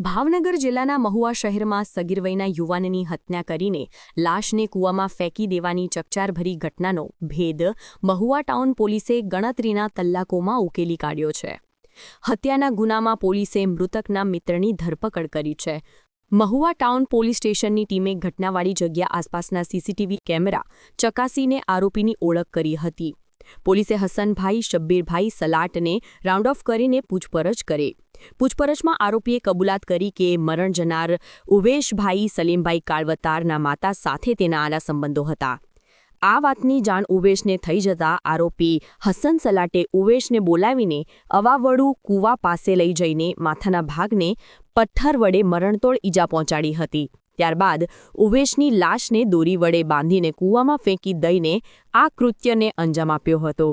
ભાવનગર જિલ્લાના મહુવા શહેરમાં સગીરવયના યુવાનની હત્યા કરીને લાશને કૂવામાં ફેંકી દેવાની ચકચારભરી ઘટનાનો ભેદ મહુવા ટાઉન પોલીસે ગણતરીના તલ્લાકોમાં ઉકેલી કાઢ્યો છે. હત્યાના ગુનામાં પોલીસે મૃતકના મિત્રની ધરપકડ કરી છે. મહુવા ટાઉન પોલીસ સ્ટેશનની ટીમે ઘટનાવાળી જગ્યા આસપાસના સીસીટીવી કેમેરા ચકાસીને આરોપીની ઓળખ કરી હતી. પોલીસે હસનભાઈ, શબ્બીરભાઈ સલાટને રાઉન્ડ ઓફ કરીને પૂછપરછ કરી. પૂછપરછમાં આરોપીએ કબૂલાત કરી કે મરણ જનાર ઉવેશભાઈ સલીમભાઈ કાળવતારના માતા સાથે તેના આના સંબંધો હતા. આ વાતની જાણ ઉવેશને થઈ જતા આરોપી હસન સલાટે ઉવેશને બોલાવીને અવાવડું કૂવા પાસે લઈ જઈને માથાના ભાગને પથ્થર વડે મરણતોડ ઈજા પહોંચાડી હતી. ત્યારબાદ ઉવેશની લાશને દોરી વડે બાંધીને કૂવામાં ફેંકી દઈને આ કૃત્યને અંજામ આપ્યો હતો.